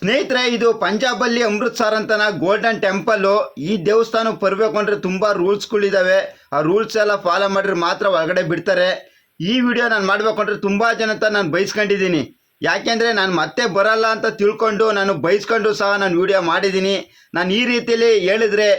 ಸ್ನೇಹಿತರೆ, ಇದು ಪಂಜಾಬಲ್ಲಿ ಅಮೃತ್ಸರ್ ಅಂತನ ಗೋಲ್ಡನ್ ಟೆಂಪಲ್ ಈ ದೇವಸ್ಥಾನಕ್ಕೆ ಬರಬೇಕು ಅಂದ್ರೆ ತುಂಬಾ ರೂಲ್ಸ್ಗಳಿದ್ದಾವೆ ಆ ರೂಲ್ಸ್ ಎಲ್ಲ ಫಾಲೋ ಮಾಡಿದ್ರೆ ಮಾತ್ರ ಒಳಗಡೆ ಬಿಡ್ತಾರೆ. ಈ ವಿಡಿಯೋ ನಾನು ಮಾಡ್ಬೇಕು ಅಂದ್ರೆ ತುಂಬಾ ಜನ ಅಂತ ನಾನು ಬಯಸ್ಕೊಂಡಿದ್ದೀನಿ ಯಾಕೆಂದ್ರೆ ನಾನು ಮತ್ತೆ ಬರಲ್ಲ ಅಂತ ತಿಳ್ಕೊಂಡು ನಾನು ಬಯಸ್ಕೊಂಡು ಸಹ ನಾನು ವಿಡಿಯೋ ಮಾಡಿದ್ದೀನಿ. ನಾನು ಈ ರೀತಿಯಲ್ಲಿ ಹೇಳಿದ್ರೆ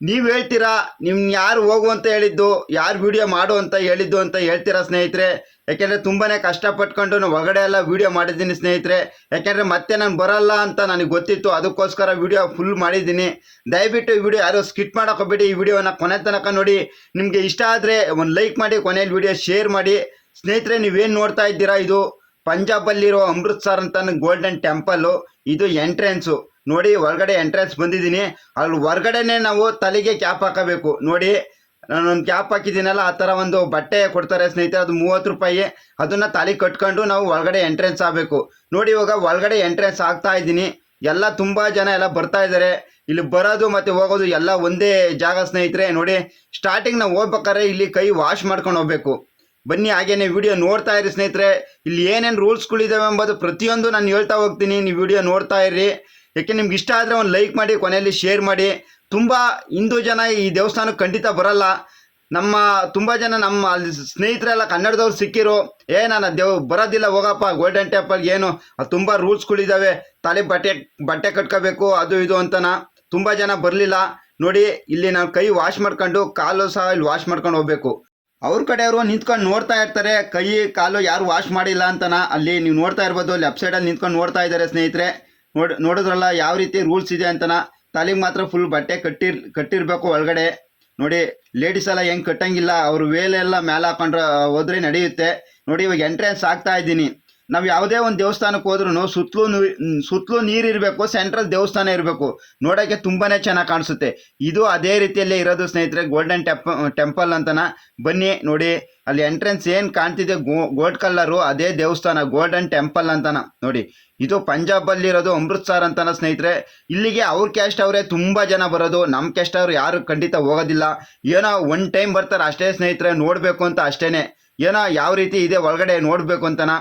ನೀವು ಹೇಳ್ತೀರಾ, ನಿಮ್ ಯಾರು ಹೋಗು ಅಂತ ಹೇಳಿದ್ದು, ಯಾರು ವಿಡಿಯೋ ಮಾಡು ಅಂತ ಹೇಳಿದ್ದು ಅಂತ ಹೇಳ್ತೀರಾ ಸ್ನೇಹಿತರೆ? ಯಾಕೆಂದ್ರೆ ತುಂಬಾನೇ ಕಷ್ಟಪಟ್ಕೊಂಡು ಒಳಗಡೆ ಎಲ್ಲ ವಿಡಿಯೋ ಮಾಡಿದ್ದೀನಿ ಸ್ನೇಹಿತರೆ. ಯಾಕೆಂದ್ರೆ ಮತ್ತೆ ನಾನು ಬರಲ್ಲ ಅಂತ ನನಗೆ ಗೊತ್ತಿತ್ತು. ಅದಕ್ಕೋಸ್ಕರ ವಿಡಿಯೋ ಫುಲ್ ಮಾಡಿದ್ದೀನಿ. ದಯವಿಟ್ಟು ಈ ವಿಡಿಯೋ ಯಾರು ಸ್ಕಿಟ್ ಹೋಗ್ಬೇಡಿ. ಈ ವಿಡಿಯೋನ ಕೊನೆ ತನಕ ನೋಡಿ. ನಿಮಗೆ ಇಷ್ಟ ಆದರೆ ಒಂದು ಲೈಕ್ ಮಾಡಿ ಕೊನೆಯಲ್ಲಿ ವಿಡಿಯೋ ಶೇರ್ ಮಾಡಿ. ಸ್ನೇಹಿತರೆ, ನೀವೇನು ನೋಡ್ತಾ ಇದ್ದೀರಾ? ಇದು ಪಂಜಾಬಲ್ಲಿರೋ ಅಮೃತ್ಸರ್ ಅಂತ ಗೋಲ್ಡನ್ ಟೆಂಪಲ್ಲು ಇದು ಎಂಟ್ರೆನ್ಸು ನೋಡಿ ಹೊರಗಡೆ ಎಂಟ್ರೆನ್ಸ್ ಬಂದಿದ್ದೀನಿ. ಅಲ್ಲಿ ಹೊರಗಡೆನೆ ನಾವು ತಲೆಗೆ ಕ್ಯಾಪ್ ಹಾಕಬೇಕು. ನೋಡಿ ನಾನೊಂದು ಕ್ಯಾಪ್ ಹಾಕಿದ್ದೀನಲ್ಲ, ಆ ಥರ ಒಂದು ಬಟ್ಟೆ ಕೊಡ್ತಾರೆ ಸ್ನೇಹಿತರೆ, ಅದು ಮೂವತ್ತು ರೂಪಾಯಿ. ಅದನ್ನು ತಲೆ ಕಟ್ಕೊಂಡು ನಾವು ಒಳಗಡೆ ಎಂಟ್ರೆನ್ಸ್ ಆಗಬೇಕು. ನೋಡಿ ಇವಾಗ ಒಳಗಡೆ ಎಂಟ್ರೆನ್ಸ್ ಆಗ್ತಾ ಇದ್ದೀನಿ. ಎಲ್ಲ ತುಂಬ ಜನ ಎಲ್ಲ ಬರ್ತಾ ಇದ್ದಾರೆ. ಇಲ್ಲಿ ಬರೋದು ಮತ್ತು ಹೋಗೋದು ಎಲ್ಲ ಒಂದೇ ಜಾಗ ಸ್ನೇಹಿತರೆ. ನೋಡಿ ಸ್ಟಾರ್ಟಿಂಗ್ ನಾವು ಹೋಗ್ಬೇಕಾದ್ರೆ ಇಲ್ಲಿ ಕೈ ವಾಶ್ ಮಾಡ್ಕೊಂಡು ಹೋಗ್ಬೇಕು. ಬನ್ನಿ, ಹಾಗೇನೆ ವಿಡಿಯೋ ನೋಡ್ತಾ ಇರಿ ಸ್ನೇಹಿತರೆ. ಇಲ್ಲಿ ಏನೇನು ರೂಲ್ಸ್ಗಳಿದ್ದಾವೆ ಎಂಬುದು ಪ್ರತಿಯೊಂದು ನಾನು ಹೇಳ್ತಾ ಹೋಗ್ತೀನಿ. ನೀವು ವಿಡಿಯೋ ನೋಡ್ತಾ ಇರಿ. ಯಾಕೆ ನಿಮ್ಗೆ ಇಷ್ಟ ಆದರೆ ಒಂದು ಲೈಕ್ ಮಾಡಿ, ಕೊನೆಯಲ್ಲಿ ಶೇರ್ ಮಾಡಿ. ತುಂಬ ಹಿಂದೂ ಜನ ಈ ದೇವಸ್ಥಾನಕ್ಕೆ ಖಂಡಿತ ಬರಲ್ಲ. ನಮ್ಮ ತುಂಬ ಜನ ನಮ್ಮ ಅಲ್ಲಿ ಸ್ನೇಹಿತರೆಲ್ಲ ಕನ್ನಡದವ್ರು ಸಿಕ್ಕಿರು. ಏ, ನಾನು ದೇವ್ ಬರೋದಿಲ್ಲ, ಹೋಗಪ್ಪ ಗೋಲ್ಡನ್ ಟೆಂಪಲ್ಗೆ ಏನು? ಅದು ತುಂಬ ರೂಲ್ಸ್ಗಳಿದ್ದಾವೆ ತಲೆ ಬಟ್ಟೆ ಬಟ್ಟೆ ಕಟ್ಕೋಬೇಕು, ಅದು ಇದು ಅಂತನ. ತುಂಬ ಜನ ಬರಲಿಲ್ಲ. ನೋಡಿ, ಇಲ್ಲಿ ನಾವು ಕೈ ವಾಶ್ ಮಾಡ್ಕೊಂಡು, ಕಾಲು ಸಹ ಇಲ್ಲಿ ವಾಶ್ ಮಾಡ್ಕೊಂಡು ಹೋಗ್ಬೇಕು. ಅವ್ರ ಕಡೆಯವರು ನಿಂತ್ಕೊಂಡು ನೋಡ್ತಾ ಇರ್ತಾರೆ. ಕೈ, ಕಾಲು ಯಾರು ವಾಶ್ ಮಾಡಿಲ್ಲ ಅಂತನ. ಅಲ್ಲಿ ನೀವು ನೋಡ್ತಾ ಇರ್ಬೋದು ಲೆಫ್ಟ್ ಸೈಡಲ್ಲಿ ನಿಂತ್ಕೊಂಡು ನೋಡ್ತಾ ಇದ್ದಾರೆ ಸ್ನೇಹಿತರೆ. ನೋಡಿ, ನೋಡಿದ್ರಲ್ಲ, ಯಾವ ರೀತಿ ರೂಲ್ಸ್ ಇದೆ ಅಂತನ. ತಲೆಗೆ ಮಾತ್ರ ಫುಲ್ ಬಟ್ಟೆ ಕಟ್ಟಿರ್, ಕಟ್ಟಿರ್ಬೇಕು ಒಳಗಡೆ. ನೋಡಿ ಲೇಡೀಸ್ ಎಲ್ಲ ಹೆಂಗೆ ಕಟ್ಟಂಗಿಲ್ಲ, ಅವ್ರ ವೇಲೆಲ್ಲ ಮೇಲೆ ಹಾಕೊಂಡ್ರೆ ಹೋದ್ರೆ ನಡೆಯುತ್ತೆ. ನೋಡಿ, ಇವಾಗ ಎಂಟ್ರೆನ್ಸ್ ಆಗ್ತಾ ಇದ್ದೀನಿ. ನಾವು ಯಾವುದೇ ಒಂದು ದೇವಸ್ಥಾನಕ್ಕೆ ಹೋದ್ರೂ ಸುತ್ತಲೂ ಸುತ್ತಲೂ ನೀರು ಇರಬೇಕು ಸೆಂಟ್ರಲ್ ದೇವಸ್ಥಾನ ಇರಬೇಕು. ನೋಡೋಕ್ಕೆ ತುಂಬಾನೇ ಚೆನ್ನಾಗಿ ಕಾಣಿಸುತ್ತೆ. ಇದು ಅದೇ ರೀತಿಯಲ್ಲೇ ಇರೋದು ಸ್ನೇಹಿತರೆ ಗೋಲ್ಡನ್ ಟೆಂಪ ಟೆಂಪಲ್ ಅಂತನ. ಬನ್ನಿ, ನೋಡಿ, ಅಲ್ಲಿ ಎಂಟ್ರೆನ್ಸ್ ಏನು ಕಾಣ್ತಿದೆ, ಗೋ ಗೋಲ್ಡ್ ಕಲ್ಲರು ಅದೇ ದೇವಸ್ಥಾನ ಗೋಲ್ಡನ್ ಟೆಂಪಲ್ ಅಂತನ. ನೋಡಿ ಇದು ಪಂಜಾಬಲ್ಲಿರೋದು ಅಮೃತ್ಸರ್ ಅಂತನ ಸ್ನೇಹಿತರೆ. ಇಲ್ಲಿಗೆ ಅವ್ರ ಕ್ಯಾಸ್ಟ್ ಅವರೇ ತುಂಬ ಜನ ಬರೋದು. ನಮ್ಮ ಕ್ಯಾಸ್ಟ್ ಅವ್ರು ಯಾರು ಖಂಡಿತ ಹೋಗೋದಿಲ್ಲ. ಏನೋ ಒನ್ ಟೈಮ್ ಬರ್ತಾರೆ ಅಷ್ಟೇ ಸ್ನೇಹಿತರೆ, ನೋಡಬೇಕು ಅಂತ ಅಷ್ಟೇನೆ. ಏನೋ ಯಾವ ರೀತಿ ಇದೆ ಒಳಗಡೆ ನೋಡಬೇಕು ಅಂತನ.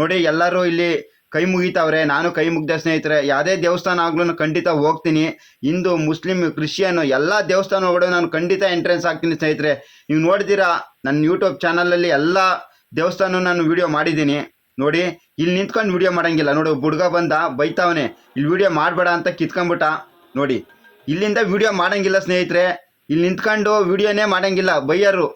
ನೋಡಿ, ಎಲ್ಲರೂ ಇಲ್ಲಿ ಕೈ ಮುಗಿತಾವ್ರೆ. ನಾನು ಕೈ ಮುಗ್ದ ಸ್ನೇಹಿತರೆ. ಯಾವುದೇ ದೇವಸ್ಥಾನ ಆಗ್ಲೂ ಖಂಡಿತ ಹೋಗ್ತೀನಿ. ಹಿಂದೂ ಮುಸ್ಲಿಂ ಕ್ರಿಶ್ಚಿಯನ್ ಎಲ್ಲ ದೇವಸ್ಥಾನ ಒಳಗಡೆ ನಾನು ಖಂಡಿತ ಎಂಟ್ರೆನ್ಸ್ ಆಗ್ತೀನಿ ಸ್ನೇಹಿತರೆ. ನೀವು ನೋಡಿದಿರಾ ನನ್ನ ಯೂಟ್ಯೂಬ್ ಚಾನಲಲ್ಲಿ ಎಲ್ಲ ದೇವಸ್ಥಾನ ನಾನು ವಿಡಿಯೋ ಮಾಡಿದ್ದೀನಿ. ನೋಡಿ ಇಲ್ಲಿ ನಿಂತ್ಕೊಂಡು ವಿಡಿಯೋ ಮಾಡಂಗಿಲ್ಲ. ನೋಡಿ ಹುಡುಗ ಬಂದ, ಬೈತಾವನೆ. ಇಲ್ಲಿ ವಿಡಿಯೋ ಮಾಡಬೇಡ ಅಂತ ಕಿತ್ಕೊಂಡ್ಬಿಟ್ಟ. ನೋಡಿ, ಇಲ್ಲಿಂದ ವಿಡಿಯೋ ಮಾಡಂಗಿಲ್ಲ ಸ್ನೇಹಿತರೆ. ಇಲ್ಲಿ ನಿಂತ್ಕೊಂಡು ವಿಡಿಯೋನೇ ಮಾಡಂಗಿಲ್ಲ. ಬೈಯರು.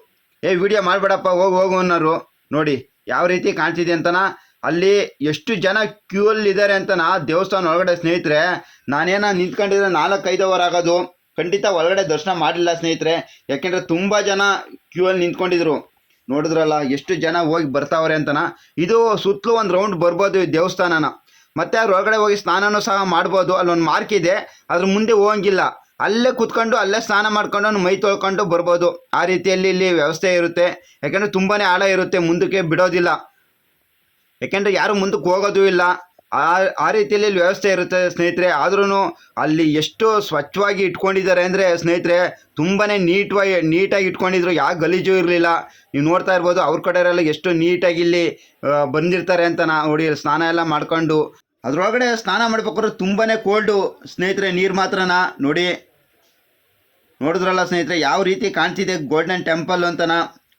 ಏ ವಿಡಿಯೋ ಮಾಡಬೇಡಪ್ಪ, ಹೋಗು ಹೋಗು ಅನ್ನೋರು. ನೋಡಿ, ಯಾವ ರೀತಿ ಕಾಣ್ತಿದೆ ಅಂತನ? ಅಲ್ಲಿ ಎಷ್ಟು ಜನ ಕ್ಯೂ ಅಲ್ಲಿ ಇದ್ದಾರೆ ಅಂತನ? ದೇವಸ್ಥಾನ ಒಳಗಡೆ ಸ್ನೇಹಿತರೆ. ನಾನೇನ ನಿಂತ್ಕೊಂಡಿದ್ರೆ ನಾಲ್ಕೈದು ಅವರ್ ಆಗೋದು. ಖಂಡಿತ ಒಳಗಡೆ ದರ್ಶನ ಮಾಡಲಿಲ್ಲ ಸ್ನೇಹಿತರೆ. ಯಾಕೆಂದ್ರೆ ತುಂಬ ಜನ ಕ್ಯೂ ಅಲ್ಲಿ ನಿಂತ್ಕೊಂಡಿದ್ರು. ನೋಡಿದ್ರಲ್ಲ, ಎಷ್ಟು ಜನ ಹೋಗಿ ಬರ್ತಾವ್ರೆ ಅಂತನ? ಇದು ಸುತ್ತಲೂ ಒಂದು ರೌಂಡ್ ಬರ್ಬೋದು ಈ ದೇವಸ್ಥಾನನ. ಮತ್ತೆ ಅವ್ರ ಒಳಗಡೆ ಹೋಗಿ ಸ್ನಾನನೂ ಸಹ ಮಾಡ್ಬೋದು. ಅಲ್ಲೊಂದು ಮಾರ್ಕ್ ಇದೆ, ಅದ್ರ ಮುಂದೆ ಹೋಗಂಗಿಲ್ಲ. ಅಲ್ಲೇ ಕುತ್ಕೊಂಡು, ಅಲ್ಲೇ ಸ್ನಾನ ಮಾಡ್ಕೊಂಡು ಅವ್ನು ಮೈ ತೊಳ್ಕೊಂಡು ಬರ್ಬೋದು. ಆ ರೀತಿಯಲ್ಲಿ ಇಲ್ಲಿ ವ್ಯವಸ್ಥೆ ಇರುತ್ತೆ. ಯಾಕಂದ್ರೆ ತುಂಬಾನೇ ಆಳ ಇರುತ್ತೆ, ಮುಂದಕ್ಕೆ ಬಿಡೋದಿಲ್ಲ. ಯಾಕೆಂದ್ರೆ ಯಾರು ಮುಂದಕ್ಕೆ ಹೋಗೋದು ಇಲ್ಲ. ಆ ಆ ರೀತಿಯಲ್ಲಿ ವ್ಯವಸ್ಥೆ ಇರುತ್ತೆ ಸ್ನೇಹಿತರೆ. ಆದ್ರೂ ಅಲ್ಲಿ ಎಷ್ಟು ಸ್ವಚ್ಛವಾಗಿ ಇಟ್ಕೊಂಡಿದ್ದಾರೆ ಅಂದರೆ ಸ್ನೇಹಿತರೆ, ತುಂಬಾನೇ ನೀಟ್ವಾಗಿ ನೀಟಾಗಿ ಇಟ್ಕೊಂಡಿದ್ರು. ಯಾವ ಗಲೀಜು ಇರಲಿಲ್ಲ. ನೀವು ನೋಡ್ತಾ ಇರ್ಬೋದು, ಅವ್ರ ಕಡೆಯವರೆಲ್ಲ ಎಷ್ಟು ನೀಟಾಗಿ ಇಲ್ಲಿ ಬಂದಿರ್ತಾರೆ ಅಂತ ನಾ ನೋಡಿ, ಸ್ನಾನ ಎಲ್ಲ ಮಾಡ್ಕೊಂಡು. ಅದರೊಳಗಡೆ ಸ್ನಾನ ಮಾಡ್ಬೇಕಾದ್ರೆ ತುಂಬಾನೇ ಕೋಲ್ಡು ಸ್ನೇಹಿತರೆ, ನೀರು ಮಾತ್ರನಾ ನೋಡಿ. ನೋಡಿದ್ರಲ್ಲ ಸ್ನೇಹಿತರೆ, ಯಾವ ರೀತಿ ಕಾಣ್ತಿದೆ ಗೋಲ್ಡನ್ ಟೆಂಪಲ್ ಅಂತನ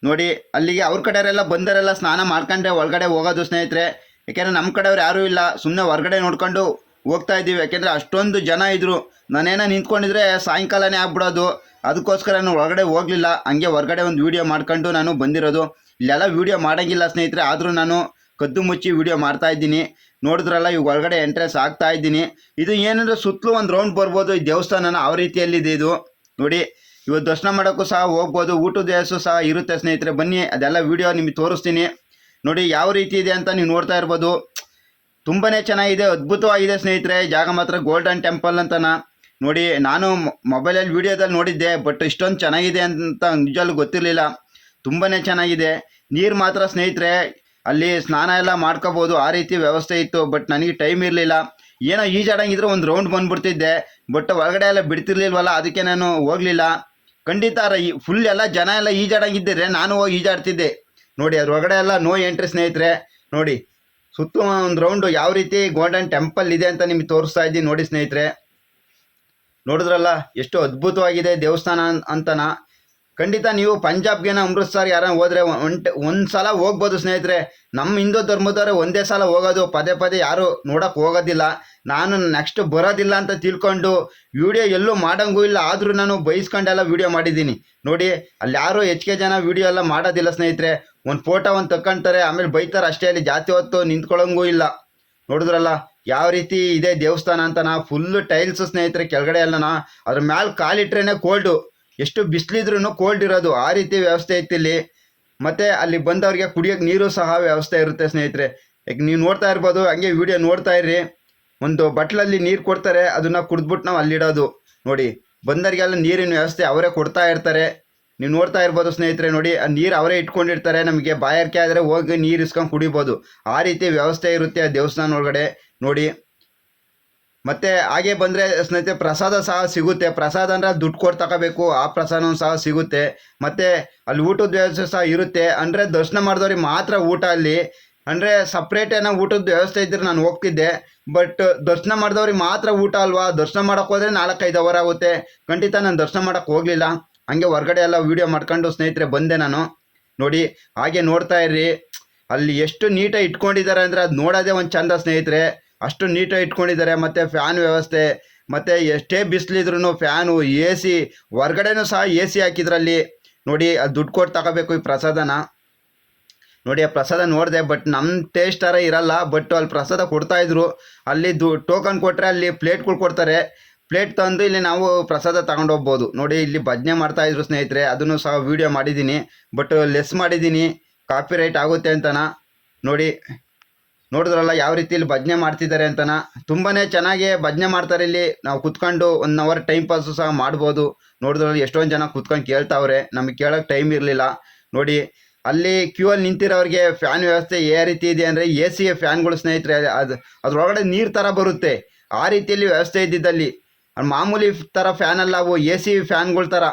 ನೋಡಿ. ಅಲ್ಲಿಗೆ ಅವ್ರ ಕಡೆಯವರೆಲ್ಲ ಬಂದರೆಲ್ಲ ಸ್ನಾನ ಮಾಡ್ಕೊಂಡ್ರೆ ಒಳಗಡೆ ಹೋಗೋದು ಸ್ನೇಹಿತರೆ. ಯಾಕೆಂದ್ರೆ ನಮ್ಮ ಕಡೆಯವ್ರು ಯಾರೂ ಇಲ್ಲ ಸುಮ್ಮನೆ ಹೊರಗಡೆ ನೋಡ್ಕೊಂಡು ಹೋಗ್ತಾ ಇದ್ದೀವಿ. ಯಾಕೆಂದ್ರೆ ಅಷ್ಟೊಂದು ಜನ ಇದ್ದರು ನಾನೇನೋ ನಿಂತ್ಕೊಂಡಿದ್ರೆ ಸಾಯಂಕಾಲನೇ ಆಗ್ಬಿಡೋದು. ಅದಕ್ಕೋಸ್ಕರ ನಾನು ಒಳಗಡೆ ಹೋಗಲಿಲ್ಲ. ಹಂಗೆ ಹೊರಗಡೆ ಒಂದು ವೀಡಿಯೋ ಮಾಡ್ಕೊಂಡು ನಾನು ಬಂದಿರೋದು. ಇಲ್ಲೆಲ್ಲ ವೀಡಿಯೋ ಮಾಡೋಂಗಿಲ್ಲ ಸ್ನೇಹಿತರೆ. ಆದರೂ ನಾನು ಕದ್ದು ಮುಚ್ಚಿ ವೀಡಿಯೋ ಮಾಡ್ತಾ ಇದ್ದೀನಿ. ನೋಡಿದ್ರಲ್ಲ ಈಗ ಒಳಗಡೆ ಎಂಟ್ರೆನ್ಸ್ ಆಗ್ತಾ ಇದ್ದೀನಿ. ಇದು ಏನಂದ್ರೆ ಸುತ್ತಲೂ ಒಂದು ರೌಂಡ್ ಬರ್ಬೋದು. ಈ ದೇವಸ್ಥಾನನ ಯಾವ ರೀತಿಯಲ್ಲಿದೆ ಇದು. ನೋಡಿ ಇವತ್ತು ದರ್ಶನ ಮಾಡೋಕ್ಕೂ ಸಹ ಹೋಗ್ಬೋದು. ಊಟದ ವ್ಯವಸ್ಥೆ ಸಹ ಇರುತ್ತೆ ಸ್ನೇಹಿತರೆ. ಬನ್ನಿ, ಅದೆಲ್ಲ ವೀಡಿಯೋ ನಿಮಗೆ ತೋರಿಸ್ತೀನಿ. ನೋಡಿ ಯಾವ ರೀತಿ ಇದೆ ಅಂತ ನೀವು ನೋಡ್ತಾ ಇರ್ಬೋದು. ತುಂಬಾ ಚೆನ್ನಾಗಿದೆ, ಅದ್ಭುತವಾಗಿದೆ ಸ್ನೇಹಿತರೆ. ಜಾಗ ಮಾತ್ರ ಗೋಲ್ಡನ್ ಟೆಂಪಲ್ ಅಂತನ. ನೋಡಿ, ನಾನು ಮೊಬೈಲಲ್ಲಿ ವಿಡಿಯೋದಲ್ಲಿ ನೋಡಿದ್ದೆ ಬಟ್ ಇಷ್ಟೊಂದು ಚೆನ್ನಾಗಿದೆ ಅಂತ ನಿಜವಾಗ್ಲೂ ಗೊತ್ತಿರಲಿಲ್ಲ. ತುಂಬಾ ಚೆನ್ನಾಗಿದೆ. ನೀರು ಮಾತ್ರ ಸ್ನೇಹಿತರೆ, ಅಲ್ಲಿ ಸ್ನಾನ ಎಲ್ಲ ಮಾಡ್ಕೋಬೋದು, ಆ ರೀತಿ ವ್ಯವಸ್ಥೆ ಇತ್ತು ಬಟ್ ನನಗೆ ಟೈಮ್ ಇರಲಿಲ್ಲ. ಏನೋ ಈಜಾಡಂಗಿದ್ರೆ ಒಂದು ರೌಂಡ್ ಬಂದುಬಿಡ್ತಿದ್ದೆ ಬಟ್ ಒಳಗಡೆ ಎಲ್ಲ ಬಿಡ್ತಿರ್ಲಿಲ್ವಲ್ಲ, ಅದಕ್ಕೆ ನಾನು ಹೋಗಲಿಲ್ಲ. ಖಂಡಿತ ಫುಲ್ ಎಲ್ಲ ಜನ ಎಲ್ಲ ಈಜಾಡಂಗಿದ್ದರೆ ನಾನು ಹೋಗಿ ಈಜಾಡ್ತಿದ್ದೆ. ನೋಡಿ ಅದ್ರೊಳಗಡೆ ಎಲ್ಲ ನೋ ಎಂಟ್ರಿ ಸ್ನೇಹಿತರೆ, ನೋಡಿ, ಸುತ್ತ ಒಂದು ರೌಂಡು ಯಾವ ರೀತಿ ಗೋಲ್ಡನ್ ಟೆಂಪಲ್ ಇದೆ ಅಂತ ನಿಮಗೆ ತೋರಿಸ್ತಾ ಇದ್ದೀನಿ ನೋಡಿ ಸ್ನೇಹಿತರೆ. ನೋಡಿದ್ರಲ್ಲ, ಎಷ್ಟು ಅದ್ಭುತವಾಗಿದೆ ದೇವಸ್ಥಾನ ಅಂತನ. ಖಂಡಿತ ನೀವು ಪಂಜಾಬ್ಗೆನ ಅಮೃತ್ಸರ್ ಯಾರ ಹೋದ್ರೆ ಒಂಟ್ ಒಂದು ಸಲ ಹೋಗ್ಬೋದು ಸ್ನೇಹಿತರೆ. ನಮ್ಮ ಹಿಂದೂ ಧರ್ಮದವರೇ ಒಂದೇ ಸಲ ಹೋಗೋದು, ಪದೇ ಪದೇ ಯಾರು ನೋಡಕ್ಕೆ ಹೋಗೋದಿಲ್ಲ. ನಾನು ನೆಕ್ಸ್ಟ್ ಬರೋದಿಲ್ಲ ಅಂತ ತಿಳ್ಕೊಂಡು ವಿಡಿಯೋ ಎಲ್ಲೂ ಮಾಡಂಗೂ ಇಲ್ಲ, ಆದರೂ ನಾನು ಬಯಸ್ಕೊಂಡೆಲ್ಲ ವಿಡಿಯೋ ಮಾಡಿದ್ದೀನಿ. ನೋಡಿ, ಅಲ್ಲಿ ಯಾರೂ ಹೆಚ್ಚಿಗೆ ಜನ ವಿಡಿಯೋ ಎಲ್ಲ ಮಾಡೋದಿಲ್ಲ ಸ್ನೇಹಿತರೆ. ಒಂದು ಫೋಟೋ ಒಂದು ತಕ್ಕೊಂತಾರೆ, ಆಮೇಲೆ ಬೈತಾರೆ ಅಷ್ಟೇ, ಅಲ್ಲಿ ಜಾತಿ ಹೊತ್ತು ನಿಂತ್ಕೊಳ್ಳೋಂಗೂ ಇಲ್ಲ. ನೋಡಿದ್ರಲ್ಲ, ಯಾವ ರೀತಿ ಇದೆ ದೇವಸ್ಥಾನ ಅಂತ ನಾ ಫುಲ್ಲು ಟೈಲ್ಸ್ ಸ್ನೇಹಿತರೆ, ಕೆಳಗಡೆ ಎಲ್ಲನ ಅದ್ರ ಮ್ಯಾಲೆ ಕಾಲಿಟ್ರೇನೆ ಕೋಲ್ಡು ಎಷ್ಟು ಬಿಸಿಲಿದ್ರೂ ಕೋಲ್ಡ್ ಇರೋದು. ಆ ರೀತಿ ವ್ಯವಸ್ಥೆ ಇತ್ತು ಇಲ್ಲಿ. ಮತ್ತೆ ಅಲ್ಲಿ ಬಂದವ್ರಿಗೆ ಕುಡಿಯೋಕೆ ನೀರು ಸಹ ವ್ಯವಸ್ಥೆ ಇರುತ್ತೆ ಸ್ನೇಹಿತರೆ. ಈಗ ನೀವು ನೋಡ್ತಾ ಇರ್ಬೋದು, ಹಂಗೆ ವಿಡಿಯೋ ನೋಡ್ತಾ ಇರ್ರಿ. ಒಂದು ಬಟ್ಲಲ್ಲಿ ನೀರು ಕೊಡ್ತಾರೆ, ಅದನ್ನ ಕುಡಿದ್ಬಿಟ್ಟು ನಾವು ಅಲ್ಲಿಡೋದು. ನೋಡಿ ಬಂದವರಿಗೆಲ್ಲ ನೀರಿನ ವ್ಯವಸ್ಥೆ ಅವರೇ ಕೊಡ್ತಾ ಇರ್ತಾರೆ. ನೀವು ನೋಡ್ತಾ ಇರ್ಬೋದು ಸ್ನೇಹಿತರೆ, ನೋಡಿ, ಆ ನೀರು ಅವರೇ ಇಟ್ಕೊಂಡಿರ್ತಾರೆ. ನಮಗೆ ಬಾಯಾರಿಕೆ ಆದರೆ ಹೋಗಿ ನೀರು ಇಸ್ಕೊಂಡು ಕುಡಿಬೋದು. ಆ ರೀತಿ ವ್ಯವಸ್ಥೆ ಇರುತ್ತೆ ಆ ದೇವಸ್ಥಾನ ಒಳಗಡೆ. ನೋಡಿ, ಮತ್ತೆ ಹಾಗೆ ಬಂದರೆ ಸ್ನೇಹಿತರೆ, ಪ್ರಸಾದ ಸಹ ಸಿಗುತ್ತೆ. ಪ್ರಸಾದ ಅಂದರೆ ದುಡ್ಡು ಕೊಟ್ಟು ತಗೋಬೇಕು, ಆ ಪ್ರಸಾದ ಸಹ ಸಿಗುತ್ತೆ. ಮತ್ತೆ ಅಲ್ಲಿ ಊಟದ ವ್ಯವಸ್ಥೆ ಸಹ ಇರುತ್ತೆ. ಅಂದರೆ ದರ್ಶನ ಮಾಡಿದವ್ರಿಗೆ ಮಾತ್ರ ಊಟ ಅಲ್ಲಿ. ಅಂದರೆ ಸಪ್ರೇಟ್ ಏನೋ ಊಟದ ವ್ಯವಸ್ಥೆ ಇದ್ದರೆ ನಾನು ಹೋಗ್ತಿದ್ದೆ ಬಟ್ ದರ್ಶನ ಮಾಡಿದವ್ರಿಗೆ ಮಾತ್ರ ಊಟ ಅಲ್ವಾ? ದರ್ಶನ ಮಾಡೋಕೆ ಹೋದರೆ ನಾಲ್ಕೈದು ಅವರ್ ಆಗುತ್ತೆ. ಖಂಡಿತ ನಾನು ದರ್ಶನ ಮಾಡೋಕೆ ಹೋಗಲಿಲ್ಲ. ಹಂಗೆ ಹೊರಗಡೆ ಎಲ್ಲ ವೀಡಿಯೋ ಮಾಡ್ಕೊಂಡು ಸ್ನೇಹಿತರೆ ಬಂದೆ ನಾನು. ನೋಡಿ, ಹಾಗೆ ನೋಡ್ತಾ ಇರ್ರಿ. ಅಲ್ಲಿ ಎಷ್ಟು ನೀಟಾಗಿ ಇಟ್ಕೊಂಡಿದ್ದಾರೆ ಅಂದರೆ ಅದು ನೋಡೋದೇ ಒಂದು ಚಂದ ಸ್ನೇಹಿತರೆ. ಅಷ್ಟು ನೀಟಾಗಿ ಇಟ್ಕೊಂಡಿದ್ದಾರೆ, ಮತ್ತು ಫ್ಯಾನ್ ವ್ಯವಸ್ಥೆ, ಮತ್ತು ಎಷ್ಟೇ ಬಿಸಿಲಿದ್ರು ಫ್ಯಾನು ಎ ಸಿ ಹೊರ್ಗಡೆನೂ ಸಹ ಎ ಸಿ ಹಾಕಿದ್ರಲ್ಲಿ. ನೋಡಿ, ಅದು ದುಡ್ಡು ಕೊಟ್ಟು ತಗೋಬೇಕು ಈ ಪ್ರಸಾದನ. ನೋಡಿ, ಆ ಪ್ರಸಾದ ನೋಡಿದೆ ಬಟ್ ನಮ್ಮ ಟೇಸ್ಟ್ ಥರ ಇರಲ್ಲ. ಬಟ್ ಅಲ್ಲಿ ಪ್ರಸಾದ ಕೊಡ್ತಾಯಿದ್ರು ಅಲ್ಲಿ ದು ಟೋಕನ್ ಕೊಟ್ಟರೆ ಅಲ್ಲಿ ಪ್ಲೇಟ್ಗಳು ಕೊಡ್ತಾರೆ. ಪ್ಲೇಟ್ ತಂದು ಇಲ್ಲಿ ನಾವು ಪ್ರಸಾದ ಹೋಗ್ಬೋದು. ನೋಡಿ, ಇಲ್ಲಿ ಭಜನೆ ಮಾಡ್ತಾಯಿದ್ರು ಸ್ನೇಹಿತರೆ. ಅದನ್ನು ಸಹ ವೀಡಿಯೋ ಮಾಡಿದ್ದೀನಿ. ಬಟ್ ಲೆಸ್ ಮಾಡಿದ್ದೀನಿ. ಕಾಪಿ ರೈಟ್ ಆಗುತ್ತೆ ಅಂತನ. ನೋಡಿ, ನೋಡಿದ್ರಲ್ಲ ಯಾವ ರೀತಿ ಇಲ್ಲಿ ಭಜನೆ ಮಾಡ್ತಿದ್ದಾರೆ ಅಂತನ. ತುಂಬಾ ಚೆನ್ನಾಗಿ ಭಜನೆ ಮಾಡ್ತಾರೆ ಇಲ್ಲಿ. ನಾವು ಕುತ್ಕೊಂಡು ಒನ್ ಅವರ್ ಟೈಮ್ ಪಾಸು ಸಹ ಮಾಡ್ಬೋದು. ನೋಡಿದ್ರಲ್ಲಿ ಎಷ್ಟೊಂದು ಜನ ಕುತ್ಕೊಂಡು ಕೇಳ್ತಾವ್ರೆ. ನಮಗೆ ಕೇಳೋಕ್ಕೆ ಟೈಮ್ ಇರಲಿಲ್ಲ. ನೋಡಿ ಅಲ್ಲಿ ಕ್ಯೂ ಅಲ್ಲಿ ನಿಂತಿರೋರಿಗೆ ಫ್ಯಾನ್ ವ್ಯವಸ್ಥೆ ಯಾವ ರೀತಿ ಇದೆ ಅಂದರೆ ಎ ಸಿ ಫ್ಯಾನ್ಗಳು ಸ್ನೇಹಿತರೆ, ಅದು, ಅದ್ರೊಳಗಡೆ ನೀರು ಥರ ಬರುತ್ತೆ. ಆ ರೀತಿಯಲ್ಲಿ ವ್ಯವಸ್ಥೆ ಇದ್ದಿದ್ದಲ್ಲಿ. ಮಾಮೂಲಿ ಥರ ಫ್ಯಾನ್ ಅಲ್ಲ, ಅವು ಎ ಸಿ ಫ್ಯಾನ್ಗಳ ಥರ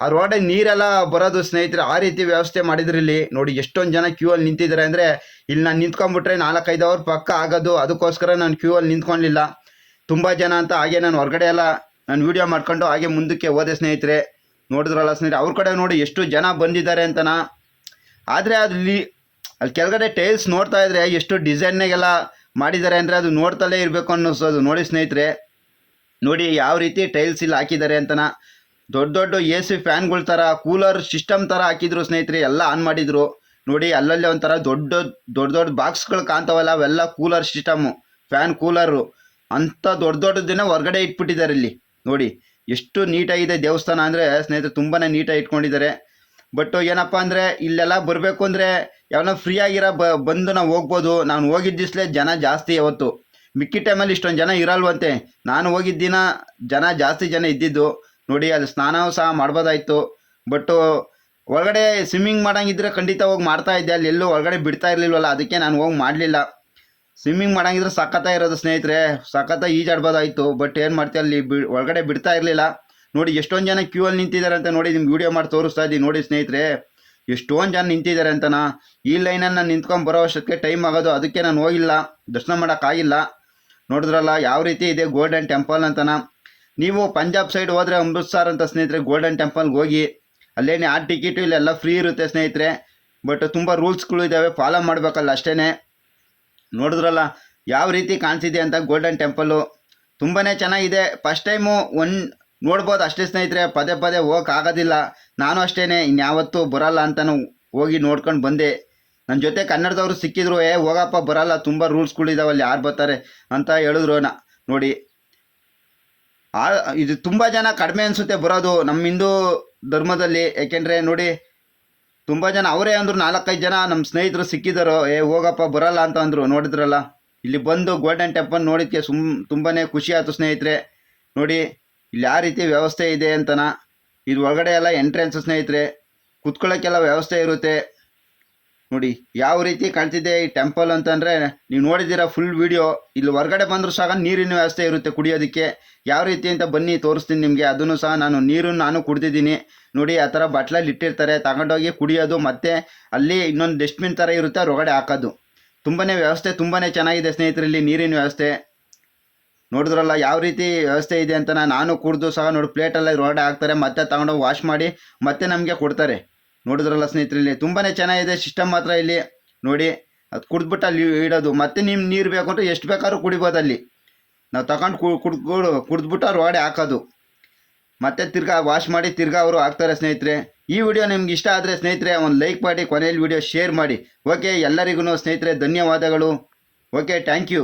ಅದರೊಳಗಡೆ ನೀರೆಲ್ಲ ಬರೋದು ಸ್ನೇಹಿತರೆ, ಆ ರೀತಿ ವ್ಯವಸ್ಥೆ ಮಾಡಿದ್ರು ಇಲ್ಲಿ. ನೋಡಿ, ಎಷ್ಟೊಂದು ಜನ ಕ್ಯೂ ಅಲ್ಲಿ ನಿಂತಿದ್ದಾರೆ ಅಂದರೆ, ಇಲ್ಲಿ ನಾನು ನಿಂತ್ಕೊಂಡ್ಬಿಟ್ರೆ ನಾಲ್ಕೈದು ಅವ್ರ ಪಕ್ಕ ಆಗೋದು, ಅದಕ್ಕೋಸ್ಕರ ನಾನು ಕ್ಯೂ ಅಲ್ಲಿ ನಿಂತ್ಕೊಳ್ಳಿಲ್ಲ ತುಂಬ ಜನ ಅಂತ ಹಾಗೆ ನಾನು ಹೊರಗಡೆ ಎಲ್ಲ ನಾನು ವೀಡಿಯೋ ಮಾಡ್ಕೊಂಡು ಹಾಗೆ ಮುಂದಕ್ಕೆ ಹೋದೆ ಸ್ನೇಹಿತರೆ. ನೋಡಿದ್ರಲ್ಲ ಸ್ನೇಹಿತರೆ, ಅವ್ರ ಕಡೆ ನೋಡಿ ಎಷ್ಟು ಜನ ಬಂದಿದ್ದಾರೆ ಅಂತನಾ. ಆದರೆ ಅಲ್ಲಿ ಅಲ್ಲಿ ಕೆಳಗಡೆ ಟೈಲ್ಸ್ ನೋಡ್ತಾ ಇದ್ರೆ ಎಷ್ಟು ಡಿಸೈನ್ನಾಗೆಲ್ಲ ಮಾಡಿದ್ದಾರೆ ಅಂದರೆ ಅದು ನೋಡ್ತಲೇ ಇರಬೇಕು ಅನ್ನಿಸೋದು. ನೋಡಿ ಸ್ನೇಹಿತರೆ, ನೋಡಿ ಯಾವ ರೀತಿ ಟೈಲ್ಸ್ ಇಲ್ಲಿ ಹಾಕಿದ್ದಾರೆ ಅಂತನ. ದೊಡ್ಡ ದೊಡ್ಡ ಎ ಸಿ ಫ್ಯಾನ್ಗಳ ಥರ ಕೂಲರ್ ಸಿಸ್ಟಮ್ ಥರ ಹಾಕಿದ್ರು ಸ್ನೇಹಿತರೆ, ಎಲ್ಲ ಆನ್ ಮಾಡಿದರು. ನೋಡಿ ಅಲ್ಲಲ್ಲೇ ಒಂಥರ ದೊಡ್ಡ ದೊಡ್ಡ ದೊಡ್ಡ ಬಾಕ್ಸ್ಗಳು ಕಾಣ್ತಾವಲ್ಲ, ಅವೆಲ್ಲ ಕೂಲರ್ ಸಿಸ್ಟಮು, ಫ್ಯಾನ್ ಕೂಲರು. ಅಂಥ ದೊಡ್ಡ ದೊಡ್ಡದನ್ನ ಹೊರಗಡೆ ಇಟ್ಬಿಟ್ಟಿದ್ದಾರೆ ಇಲ್ಲಿ. ನೋಡಿ, ಎಷ್ಟು ನೀಟಾಗಿದೆ ದೇವಸ್ಥಾನ ಅಂದರೆ ಸ್ನೇಹಿತರೆ ತುಂಬಾ ನೀಟಾಗಿ ಇಟ್ಕೊಂಡಿದ್ದಾರೆ. ಬಟ್ ಏನಪ್ಪ ಅಂದರೆ ಇಲ್ಲೆಲ್ಲ ಬರಬೇಕು ಅಂದರೆ ಯಾವನ ಫ್ರೀ ಆಗಿರೋ ಬ, ಬಂದು ನಾವು ಹೋಗ್ಬೋದು. ನಾನು ಹೋಗಿದ್ದಿಸ್ಲೇ ಜನ ಜಾಸ್ತಿ ಯಾವತ್ತು. ಮಿಕ್ಕಿ ಟೈಮಲ್ಲಿ ಇಷ್ಟೊಂದು ಜನ ಇರಲ್ವಂತೆ. ನಾನು ಹೋಗಿದ್ದಿನ ಜನ ಜಾಸ್ತಿ ಜನ ಇದ್ದಿದ್ದು. ನೋಡಿ ಅಲ್ಲಿ ಸ್ನಾನವೂ ಸಹ ಮಾಡ್ಬೋದಾಯಿತು. ಬಟ್ಟು ಒಳಗಡೆ ಸ್ವಿಮ್ಮಿಂಗ್ ಮಾಡಂಗಿದ್ರೆ ಖಂಡಿತ ಹೋಗಿ ಮಾಡ್ತಾ ಇದ್ದೆ. ಅಲ್ಲಿ ಎಲ್ಲೂ ಒಳಗಡೆ ಬಿಡ್ತಾ ಇರಲಿಲ್ವಲ್ಲ, ಅದಕ್ಕೆ ನಾನು ಹೋಗಿ ಮಾಡಲಿಲ್ಲ. ಸ್ವಿಮ್ಮಿಂಗ್ ಮಾಡಂಗಿದ್ರೆ ಸಖತ್ತಾಗಿರೋದು ಸ್ನೇಹಿತರೆ. ಸಖತ್ತಾಗಿ ಈಜಾಡ್ಬೋದಾಯಿತು. ಬಟ್ ಏನು ಮಾಡ್ತೀವಿ ಅಲ್ಲಿ ಬಿ, ಒಳಗಡೆ ಬಿಡ್ತಾ ಇರಲಿಲ್ಲ. ನೋಡಿ, ಎಷ್ಟೊಂದು ಜನ ಕ್ಯೂ ಅಲ್ಲಿ ನಿಂತಿದ್ದಾರೆ ಅಂತ ನೋಡಿ ನಿಮ್ಗೆ ವಿಡಿಯೋ ಮಾಡಿ ತೋರಿಸ್ತಾ ಇದ್ದೀನಿ. ನೋಡಿ ಸ್ನೇಹಿತರೆ, ಎಷ್ಟೊಂದು ಜನ ನಿಂತಿದ್ದಾರೆ ಅಂತನಾ? ಈ ಲೈನಲ್ಲಿ ನಾನು ನಿಂತ್ಕೊಂಡು ಬರೋ ಅಷ್ಟಕ್ಕೆ ಟೈಮ್ ಆಗೋದು. ಅದಕ್ಕೆ ನಾನು ಹೋಗಿಲ್ಲ. ದರ್ಶನ ಮಾಡೋಕ್ಕಾಗಿಲ್ಲ ನೋಡಿದ್ರಲ್ಲ, ಯಾವ ರೀತಿ ಇದೆ ಗೋಲ್ಡನ್ ಟೆಂಪಲ್ ಅಂತನ? ನೀವು ಪಂಜಾಬ್ ಸೈಡ್ ಹೋದರೆ ಅಮೃತ್ಸರ್ ಅಂತ ಸ್ನೇಹಿತರೆ ಗೋಲ್ಡನ್ ಟೆಂಪಲ್ಗೆ ಹೋಗಿ. ಅಲ್ಲೇನೆ ಆ ಟಿಕೆಟು ಇಲ್ಲೆಲ್ಲ ಫ್ರೀ ಇರುತ್ತೆ ಸ್ನೇಹಿತರೆ. ಬಟ್ ತುಂಬ ರೂಲ್ಸ್ಗಳು ಇದ್ದಾವೆ ಫಾಲೋ ಮಾಡಬೇಕಲ್ಲ ಅಷ್ಟೇ ನೋಡಿದ್ರಲ್ಲ, ಯಾವ ರೀತಿ ಕಾಣಿಸಿದೆ ಅಂತ ಗೋಲ್ಡನ್ ಟೆಂಪಲ್ಲು ತುಂಬಾ ಚೆನ್ನಾಗಿದೆ. ಫಸ್ಟ್ ಟೈಮು ಒನ್ ನೋಡ್ಬೋದು ಅಷ್ಟೇ ಸ್ನೇಹಿತರೆ, ಪದೇ ಪದೇ ಹೋಗಕ್ಕೆ ಆಗೋದಿಲ್ಲ. ನಾನು ಅಷ್ಟೇ ಇನ್ಯಾವತ್ತೂ ಬರಲ್ಲ ಅಂತಲೂ ಹೋಗಿ ನೋಡ್ಕೊಂಡು ಬಂದೆ. ನನ್ನ ಜೊತೆ ಕನ್ನಡದವರು ಸಿಕ್ಕಿದ್ರು, ಏ, ಹೋಗಪ್ಪ, ಬರಲ್ಲ, ತುಂಬ ರೂಲ್ಸ್ಗಳಿದಾವಲ್ಲಿ ಯಾರು ಬರ್ತಾರೆ? ಅಂತ ಹೇಳಿದ್ರು ನಾ ನೋಡಿ. ಆ, ಇದು ತುಂಬ ಜನ ಕಡಿಮೆ ಅನಿಸುತ್ತೆ ಬರೋದು ನಮ್ಮ ಹಿಂದೂ ಧರ್ಮದಲ್ಲಿ. ಏಕೆಂದರೆ ನೋಡಿ, ತುಂಬ ಜನ ಅವರೇ ಅಂದರು, ನಾಲ್ಕೈದು ಜನ ನಮ್ಮ ಸ್ನೇಹಿತರು ಸಿಕ್ಕಿದರು, ಏ, ಹೋಗಪ್ಪ, ಬರಲ್ಲ ಅಂತ ಅಂದರು. ನೋಡಿದ್ರಲ್ಲ. ಇಲ್ಲಿ ಬಂದು ಗೋಲ್ಡನ್ ಟೆಂಪಲ್ ನೋಡಿದ್ಕೆ ಸುಮ್ ತುಂಬಾ ಖುಷಿ ಆಯಿತು ಸ್ನೇಹಿತರೆ. ನೋಡಿ ಇಲ್ಲಿ ಯಾವ ರೀತಿ ವ್ಯವಸ್ಥೆ ಇದೆ ಅಂತನ. ಇದು ಒಳಗಡೆ ಎಲ್ಲ ಎಂಟ್ರೆನ್ಸ್ ಸ್ನೇಹಿತರೆ ಕುತ್ಕೊಳ್ಳೋಕ್ಕೆಲ್ಲ ವ್ಯವಸ್ಥೆ ಇರುತ್ತೆ. ನೋಡಿ, ಯಾವ ರೀತಿ ಕಾಣ್ತಿದೆ ಈ ಟೆಂಪಲ್ ಅಂತಂದರೆ, ನೀವು ನೋಡಿದ್ದೀರಾ ಫುಲ್ ವಿಡಿಯೋ ಇಲ್ಲಿ ಹೊರಗಡೆ ಬಂದರೂ ಸಹ ನೀರಿನ ವ್ಯವಸ್ಥೆ ಇರುತ್ತೆ ಕುಡಿಯೋದಕ್ಕೆ. ಯಾವ ರೀತಿ ಅಂತ ಬನ್ನಿ, ತೋರಿಸ್ತೀನಿ ನಿಮಗೆ. ಅದನ್ನು ಸಹ ನಾನು, ನೀರನ್ನು ನಾನು ಕುಡ್ದಿದ್ದೀನಿ. ನೋಡಿ, ಆ ಥರ ಬಟ್ಲಲ್ಲಿ ಇಟ್ಟಿರ್ತಾರೆ. ತಗೊಂಡೋಗಿ ಕುಡಿಯೋದು, ಮತ್ತು ಅಲ್ಲಿ ಇನ್ನೊಂದು ಡಸ್ಟ್ಬಿನ್ ಥರ ಇರುತ್ತೆ ಹೊರಗಡೆ ಹಾಕೋದು. ತುಂಬಾ ವ್ಯವಸ್ಥೆ ತುಂಬಾ ಚೆನ್ನಾಗಿದೆ ಸ್ನೇಹಿತರಲ್ಲಿ ನೀರಿನ ವ್ಯವಸ್ಥೆ. ನೋಡಿದ್ರಲ್ಲ, ಯಾವ ರೀತಿ ವ್ಯವಸ್ಥೆ ಇದೆ ಅಂತ ನಾನು ಕುಡಿದು ಸಹ ನೋಡಿ, ಪ್ಲೇಟೆಲ್ಲ ಹೊರಗಡೆ ಹಾಕ್ತಾರೆ, ಮತ್ತೆ ತಗೊಂಡೋಗಿ ವಾಶ್ ಮಾಡಿ, ಮತ್ತೆ ನಮಗೆ ಕೊಡ್ತಾರೆ. ನೋಡಿದ್ರಲ್ಲ ಸ್ನೇಹಿತರಲ್ಲಿ ತುಂಬಾ ಚೆನ್ನಾಗಿದೆ ಸಿಸ್ಟಮ್ ಮಾತ್ರ ಇಲ್ಲಿ. ನೋಡಿ, ಅದು ಕುಡಿದ್ಬಿಟ್ಟು ಅಲ್ಲಿ ಇಡೋದು. ಮತ್ತೆ ನಿಮ್ಮ ನೀರು ಬೇಕು ಅಂದರೆ ಎಷ್ಟು ಬೇಕಾದ್ರೂ ಕುಡಿಬೋದು ಅಲ್ಲಿ. ನಾವು ತಗೊಂಡು ಕುಡ್ ಕುಡ್ ಕುಡಿದ್ಬಿಟ್ಟು ಅವ್ರು ಹೊಡೆ ಹಾಕೋದು. ಮತ್ತೆ ತಿರ್ಗಾ ವಾಶ್ ಮಾಡಿ, ತಿರ್ಗಾ ಅವರು ಹಾಕ್ತಾರೆ ಸ್ನೇಹಿತರೆ. ಈ ವಿಡಿಯೋ ನಿಮ್ಗೆ ಇಷ್ಟ ಆದರೆ ಸ್ನೇಹಿತರೆ, ಒಂದು ಲೈಕ್ ಮಾಡಿ, ಕೊನೆಯಲ್ಲಿ ವಿಡಿಯೋ ಶೇರ್ ಮಾಡಿ. ಓಕೆ, ಎಲ್ಲರಿಗೂ ಸ್ನೇಹಿತರೆ, ಧನ್ಯವಾದಗಳು. Okay thank you